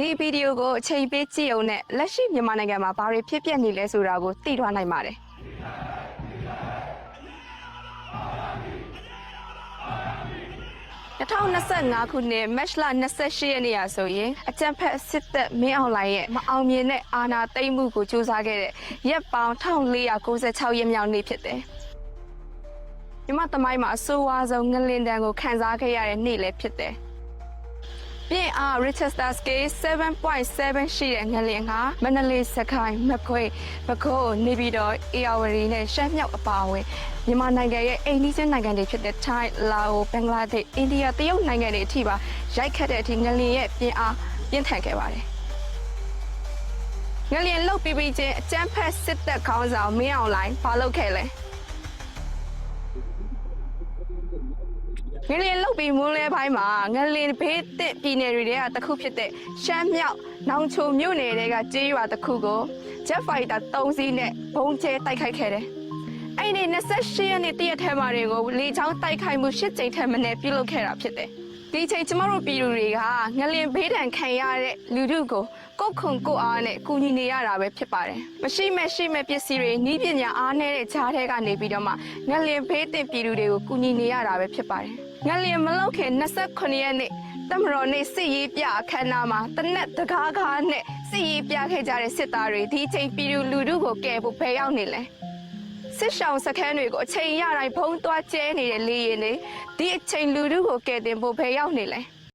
ဒီဗီဒီယိုကိုအချိန်ပေးကြည့်အောင်နဲ့လက်ရှိမြန်မာနိုင်ငံမှာဘာတွေဖြစ်ပျက်နေလဲဆိုတာကိုသိသွားနိုင်ပါတယ်2025ခုနှစ်မတ်လ28ရက်နေ့ရာဆိုရင်အကြံဖက်စစ်တပ်မင်းအောင်လှိုင်ရဲ့မအောင်မြင်တဲ့အာဏာသိမ်းမှုကိုစူးစမ်းခဲ့တဲ့ရက်ပေါင်း1496ရက်မြောက်နေ့ဖြစ်တယ်။မြမသမိုင်းမှာအဆိုးဝါးဆုံးငလင်တန်းကိုခံစားခဲ့ရတဲ့နေ့လည်းဖြစ်တယ်။ ပြင်အား Richter scale 7.7ရှိတဲ့ငလင်ကမန္တလေးစကိုင်းမကွေးပဲခူးနေပြည်တော်အေရဝတီနဲ့ရှမ်းမြောက်အပါအဝင်မြန်မာနိုင်ငံရဲ့အိန္ဒိယနိုင်ငံတွေဖြစ်တဲ့ထိုင်းလာအိုဘင်္ဂလားဒေ့ရှ်အိန္ဒိယတရုတ်နိုင်ငံတွေအထိပါရိုက်ခတ်တဲ့အထိငလင်ရဲ့ပြင်အားပြင်းထန်ခဲ့ပါတယ်ငလျင်လုတ်ပြီးပြီးချင်းအကြမ်းဖက်စစ်တပ်ခေါင်းဆောင်မင်းအောင်လှိုင်ဘာလုပ်ခဲ့လဲ ငလျင်လုတ်ပြီးမူးလဲပိုင်းမှာငလျင်ဘေးတစ်ပြည်နယ်တွေထဲကတစ်ခုဖြစ်တဲ့ရှမ်းမြောက်နောင်ချိုမြို့နယ်တွေကကျေးရွာတစ်ခုကို Jet Fighter 3စီးနဲ့ဘုံကျဲတိုက်ခိုက်ခဲ့တယ်။အဲ့ဒီ28ရက်နေ့တရက်ထဲမှာတွေကိုလေချောင်းတိုက်ခိုက်မှု၈ကြိမ်ထက်မနည်းပြုလုပ်ခဲ့တာဖြစ်တယ်။ ဒီချိန်ကျမတို့ပြည်သူတွေကငလင်ဘေးဒဏ်ခံရတဲ့လူထုကိုကိုယ့်ခုံကိုယ့်အားနဲ့ကူညီနေရတာပဲဖြစ်ပါတယ်။မရှိမဲ့ရှိမဲ့ပစ္စည်းတွေနီးပညာအားနည်းတဲ့ဈားထဲကနေပြီးတော့မှငလင်ဘေးတင်ပြည်သူတွေကိုကူညီနေရတာပဲဖြစ်ပါတယ်။ငလင်မလောက်ခင်28ရက်နေ့တမတော်နေ့စစ်ရေးပြအခမ်းအနားမှာတနက်တကားကားနဲ့စစ်ရေးပြခဲ့ကြတဲ့စစ်သားတွေဒီချိန်ပြည်သူလူထုကိုကယ်ဖို့ဖယ်ရောက်နေလဲ စစ်ရှောင်းစခန်းတွေကိုအချိန်ရတိုင်းဖုံးသွားကျဲနေတဲ့လေရင်တွေဒီအချိန်လူထုကိုကယ်တင်ဖို့ဖယ်ရောက်နေလဲ